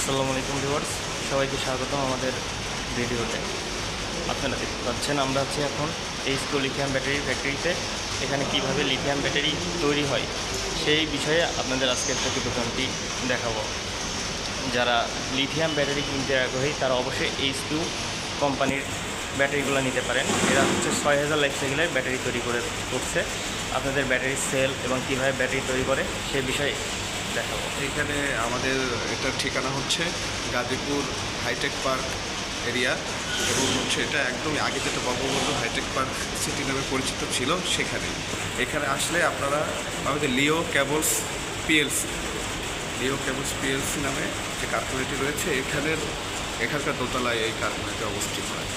আসসালামু আলাইকুম ভিউয়ার্স, সবাইকে স্বাগতম আমাদের ভিডিওতে। আপনারা দেখতে পাচ্ছেন, আমরা হচ্ছে এখন এই স্কুল লিথিয়াম ব্যাটারি ফ্যাক্টরিতে। এখানে কীভাবে লিথিয়াম ব্যাটারি তৈরি হয়, সেই বিষয়ে আপনাদের আজকের থেকে দোকানটি দেখাবো। যারা লিথিয়াম ব্যাটারি কিনতে আগ্রহী, তারা অবশ্যই এইচ টু কোম্পানির ব্যাটারিগুলো নিতে পারেন। এরা হচ্ছে ছয় হাজার লাইফ সাইকেলের ব্যাটারি তৈরি করে করছে। আপনাদের ব্যাটারি সেল এবং কীভাবে ব্যাটারি তৈরি করে, সে বিষয়ে এখানে আমাদের এটার ঠিকানা হচ্ছে গাজীপুর হাইটেক পার্ক এরিয়া এবং হচ্ছে এটা একদমই আগে যেটা বঙ্গবন্ধু হাইটেক পার্ক সিটি নামে পরিচিত ছিল সেখানে। এখানে আসলে আপনারা আমাদের Leo Cables PLC, Leo Cables PLC নামে যে কারখানাটি রয়েছে, এখানের এখানকার দোতলায় এই কারখানাটি অবস্থিত। হয়